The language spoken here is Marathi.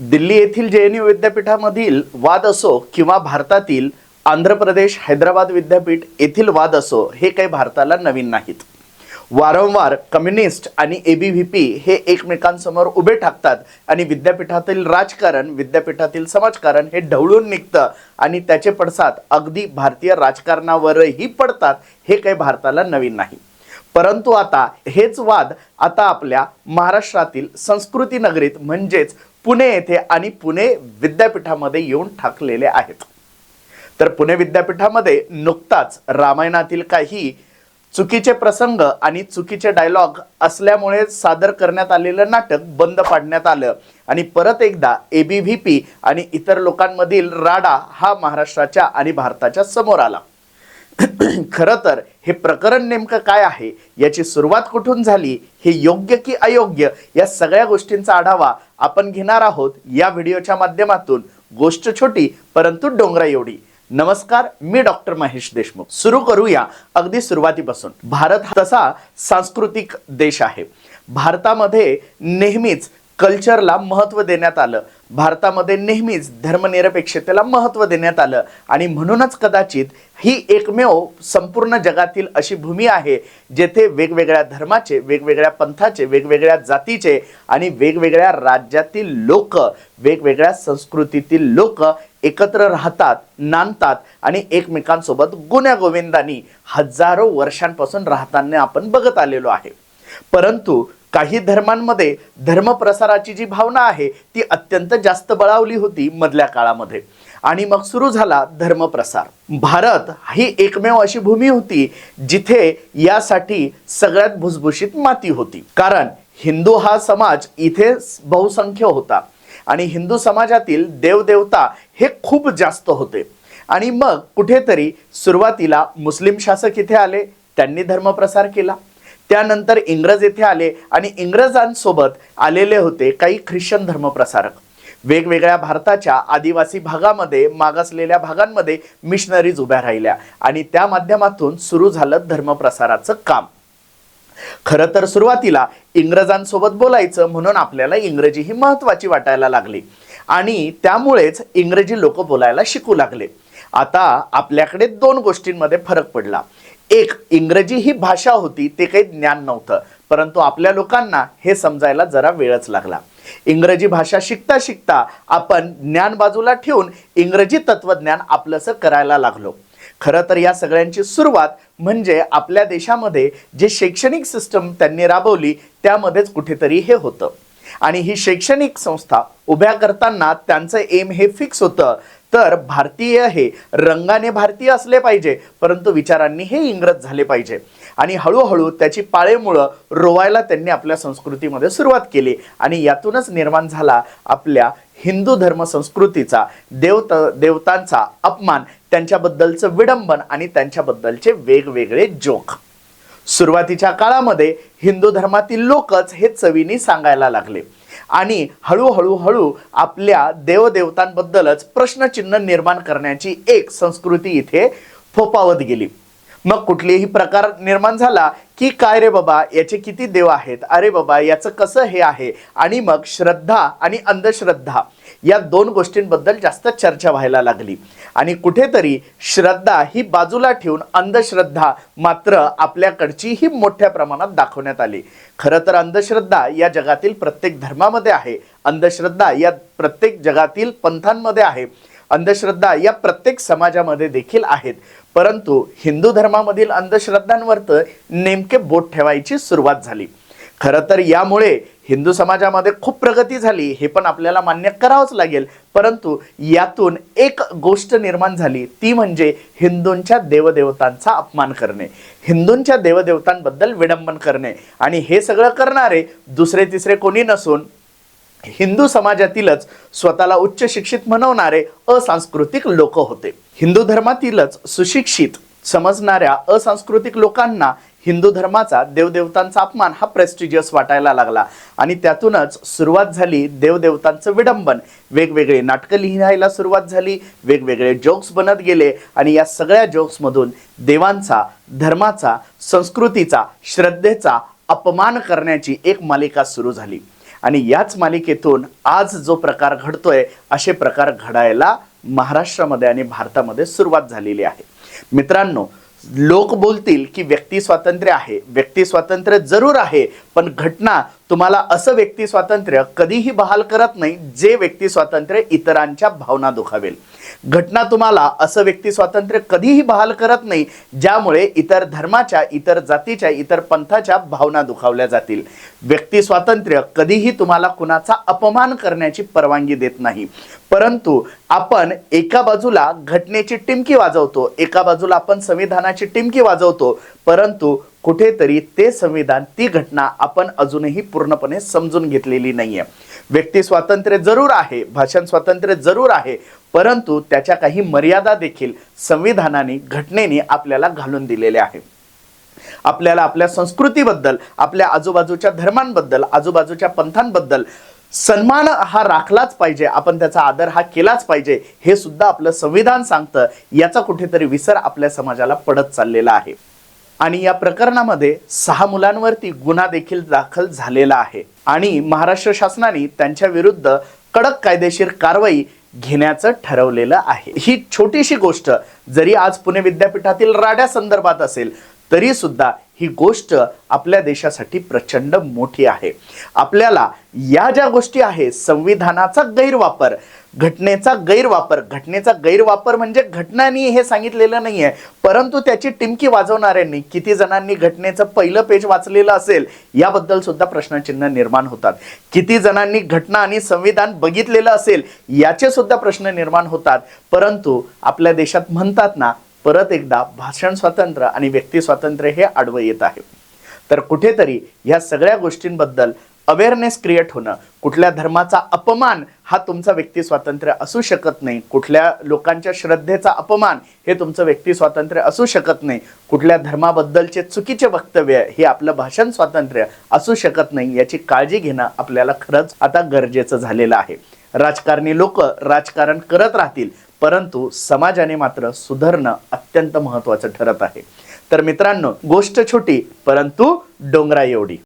दिल्ली येथील जे एन यू विद्यापीठामधील वाद असो किंवा भारतातील आंध्र प्रदेश हैदराबाद विद्यापीठ येथील वाद असो हे काही भारताला नवीन नाहीत. वारंवार कम्युनिस्ट आणि ए बी व्हीपी हे एकमेकांसमोर उभे ठाकतात आणि विद्यापीठातील राजकारण विद्यापीठातील समाजकारण हे ढवळून निघतं आणि त्याचे पडसाद अगदी भारतीय राजकारणावरही पडतात हे काही भारताला नवीन नाही. परंतु आता हेच वाद आता आपल्या महाराष्ट्रातील संस्कृती नगरीत म्हणजेच पुणे येथे आणि पुणे विद्यापीठामध्ये येऊन ठाकलेले आहेत. तर पुणे विद्यापीठामध्ये नुकताच रामायणातील काही चुकीचे प्रसंग आणि चुकीचे डायलॉग असल्यामुळे सादर करण्यात आलेलं नाटक बंद पाडण्यात आलं. आणि परत एकदा ए बी व्ही पी आणि इतर लोकांमधील राडा हा महाराष्ट्राच्या आणि भारताच्या समोर आला. खरं तर हे प्रकरण नेमकं काय आहे? याची सुरुवात कुठून झाली? हे योग्य की अयोग्य? या सगळ्या गोष्टींचा आढावा आपण घेणार आहोत या व्हिडिओच्या माध्यमातून. गोष्ट छोटी परंतु डोंगरा एवढी. नमस्कार मी डॉक्टर महेश देशमुख. सुरू करूया अगदी सुरुवातीपासून. भारत हा तसा सांस्कृतिक देश आहे. भारतामध्ये नेहमीच कल्चरला महत्त्व देण्यात आलं. भारतामध्ये नेहमीच धर्मनिरपेक्षतेला महत्त्व देण्यात आलं. आणि म्हणूनच कदाचित ही एकमेव संपूर्ण जगातील अशी भूमी आहे जेथे वेगवेगळ्या धर्माचे वेगवेगळ्या पंथाचे वेगवेगळ्या जातीचे आणि वेगवेगळ्या राज्यातील लोक वेगवेगळ्या संस्कृतीतील लोक एकत्र राहतात नांदतात आणि एकमेकांसोबत गुण्यागोविंदांनी हजारो वर्षांपासून राहताना आपण बघत आलेलो आहे. परंतु काही धर्मांमध्ये धर्मप्रसाराची जी भावना आहे ती अत्यंत जास्त बळावली होती मधल्या काळामध्ये. आणि मग सुरू झाला धर्मप्रसार. भारत ही एकमेव अशी भूमी होती जिथे यासाठी सगळ्यात भुसभुशीत माती होती. कारण हिंदू हा समाज इथे बहुसंख्य होता. आणि हिंदू समाजातील देवदेवता हे खूप जास्त होते. आणि मग कुठेतरी सुरुवातीला मुस्लिम शासक इथे आले त्यांनी धर्मप्रसार केला. त्यानंतर इंग्रज येथे आले आणि इंग्रजांसोबत आलेले होते काही ख्रिश्चन धर्मप्रसारक. वेगवेगळ्या भारताच्या आदिवासी भागामध्ये मागासलेल्या भागांमध्ये मिशनरीज उभ्या राहिल्या आणि त्या माध्यमातून सुरू झालं धर्मप्रसाराचं काम. खरं तर सुरुवातीला इंग्रजांसोबत बोलायचं म्हणून आपल्याला इंग्रजी ही महत्वाची वाटायला लागली आणि त्यामुळेच इंग्रजी लोक बोलायला शिकू लागले. आता आपल्याकडे दोन गोष्टींमध्ये फरक पडला. एक इंग्रजी ही भाषा होती ते काही ज्ञान नव्हतं. परंतु आपल्या लोकांना हे समजायला जरा वेळच लागला. इंग्रजी भाषा शिकता शिकता आपण ज्ञान बाजूला ठेवून इंग्रजी तत्वज्ञान आपलंसं करायला लागलो. खरं तर या सगळ्यांची सुरुवात म्हणजे आपल्या देशामध्ये जे शैक्षणिक सिस्टम त्यांनी राबवली त्यामध्येच कुठेतरी हे होतं. आणि ही शैक्षणिक संस्था उभ्या करताना त्यांचं एम हे फिक्स होतं तर भारतीय हे रंगाने भारतीय असले पाहिजे परंतु विचारांनी हे इंग्रज झाले पाहिजे. आणि हळूहळू त्याची पाळेमुळं रोवायला त्यांनी आपल्या संस्कृतीमध्ये सुरुवात केली. आणि यातूनच निर्माण झाला आपल्या हिंदू धर्म संस्कृतीचा देवत देवतांचा अपमान त्यांच्याबद्दलचं विडंबन आणि त्यांच्याबद्दलचे वेगवेगळे जोक. सुरुवातीच्या काळामध्ये हिंदू धर्मातील लोकच हे चवीनी सांगायला लागले. आणि हळूहळू हळू आपल्या देवदेवतांबद्दलच प्रश्नचिन्ह निर्माण करण्याची एक संस्कृती इथे फोपावत गेली. मग कुठलेही प्रकार निर्माण झाला की काय रे बाबा? याचे किती देव आहेत? अरे बाबा याचं कसं हे आहे? आणि मग श्रद्धा आणि अंधश्रद्धा या दोन गोष्टींबद्दल जास्त चर्चा व्हायला लागली. आणि कुठेतरी श्रद्धा ही बाजूला ठेवून अंधश्रद्धा मात्र आपल्याकडची ही मोठ्या प्रमाणात दाखवण्यात आली. खरं तर अंधश्रद्धा या जगातील प्रत्येक धर्मामध्ये आहे. अंधश्रद्धा या प्रत्येक जगातील पंथांमध्ये आहे. अंधश्रद्धा या प्रत्येक समाजामध्ये देखील आहेत. परंतु हिंदू धर्मामधील अंधश्रद्धांवर तर नेमके बोट ठेवायची सुरुवात झाली. खरं तर यामुळे हिंदू समाजामध्ये खूप प्रगती झाली हे पण आपल्याला मान्य करावंच लागेल. परंतु यातून एक गोष्ट निर्माण झाली ती म्हणजे हिंदूंच्या देवदेवतांचा अपमान करणे. हिंदूंच्या देवदेवतांबद्दल विडंबन करणे. आणि हे सगळं करणारे दुसरे तिसरे कोणी नसून हिंदू समाजातीलच स्वतःला उच्च शिक्षित म्हणवणारे असांस्कृतिक लोक होते. हिंदू धर्मातीलच सुशिक्षित समजणाऱ्या असांस्कृतिक लोकांना हिंदू धर्माचा देवदेवतांचा अपमान हा प्रेस्टिजियस वाटायला लागला. आणि त्यातूनच सुरुवात झाली देवदेवतांचं विडंबन. वेगवेगळे नाटकं लिहायला सुरुवात झाली वेगवेगळे जोक्स बनत गेले आणि या सगळ्या जोक्समधून देवांचा धर्माचा संस्कृतीचा श्रद्धेचा अपमान करण्याची एक मालिका सुरू झाली. आणि याच मालिकेतून आज जो प्रकार घडतोय असे प्रकार घडायला महाराष्ट्रामध्ये आणि भारतामध्ये सुरुवात झालेली आहे. मित्रांनो लोक बोलतील की व्यक्ती स्वातंत्र्य आहे. व्यक्ती स्वातंत्र्य जरूर आहे पण घटना तुम्हाला असं व्यक्ती स्वातंत्र्य कधीही बहाल करत नाही जे व्यक्ती स्वातंत्र्य इतरांच्या भावना दुखावेल. घटना तुम्हाला असं व्यक्ती स्वातंत्र्य कधीही बहाल करत नाही ज्यामुळे इतर धर्माच्या इतर जातीच्या इतर पंथाच्या भावना दुखावल्या जातील. व्यक्ती स्वातंत्र्य कधीही तुम्हाला कुणाचा अपमान करण्याची परवानगी देत नाही. परंतु आपण एका बाजूला घटनेची टिमकी वाजवतो एका बाजूला आपण संविधानाची टिमकी वाजवतो परंतु कुठेतरी ते संविधान ती घटना आपण अजूनही पूर्णपणे समजून घेतलेली नाहीये. व्यक्ती स्वातंत्र्य जरूर आहे भाषण स्वातंत्र्य जरूर आहे परंतु त्याच्या काही मर्यादा देखील संविधानाने घटनेने आपल्याला घालून दिलेल्या आहे. आपल्याला आपल्या संस्कृतीबद्दल आपल्या आजूबाजूच्या धर्मांबद्दल आजूबाजूच्या पंथांबद्दल सन्मान हा राखलाच पाहिजे आपण त्याचा आदर हा केलाच पाहिजे हे सुद्धा आपलं संविधान सांगतं याचा कुठेतरी विसर आपल्या समाजाला पडत चाललेला आहे. आणि या प्रकरणामध्ये सहा मुलांवरती गुन्हा देखील दाखल झालेला आहे. आणि महाराष्ट्र शासनाने त्यांच्या विरुद्ध कडक कायदेशीर कारवाई घेण्याचं ठरवलेलं आहे. ही छोटीशी गोष्ट जरी आज पुणे विद्यापीठातील राड्या संदर्भात असेल तरी सुद्धा ही गोष्ट आपल्या देशासाठी प्रचंड मोठी आहे. आपल्याला या ज्या गोष्टी आहेत संविधानाचा गैरवापर घटनेचा गैरवापर घटनेचा गैरवापर म्हणजे घटनांनी हे सांगितलेलं नाही आहे परंतु त्याची टिमकी वाजवणाऱ्यांनी किती जणांनी घटनेचं पहिलं पेज वाचलेलं असेल याबद्दल सुद्धा प्रश्नचिन्ह निर्माण होतात. किती जणांनी घटना आणि संविधान बघितलेलं असेल याचे सुद्धा प्रश्न निर्माण होतात. परंतु आपल्या देशात म्हणतात ना परत एकदा भाषण स्वातंत्र्य आणि व्यक्ती स्वातंत्र्य हे आडवं येत आहे. तर कुठेतरी ह्या सगळ्या गोष्टींबद्दल अवेअरनेस क्रिएट होणं कुठल्या धर्माचा अपमान हा तुमचा व्यक्ती स्वातंत्र्य असू शकत नाही कुठल्या लोकांच्या श्रद्धेचा अपमान हे तुमचं व्यक्ती स्वातंत्र्य असू शकत नाही कुठल्या धर्माबद्दलचे चुकीचे वक्तव्य हे आपलं भाषण स्वातंत्र्य असू शकत नाही याची काळजी घेणं आपल्याला खरंच आता गरजेचं झालेलं आहे. राजकारणी लोक राजकारण करत राहतील परंतु समाजाने मात्र सुधारणं अत्यंत महत्त्वाचं ठरत आहे. तर मित्रांनो गोष्ट छोटी परंतु डोंगरा एवढी.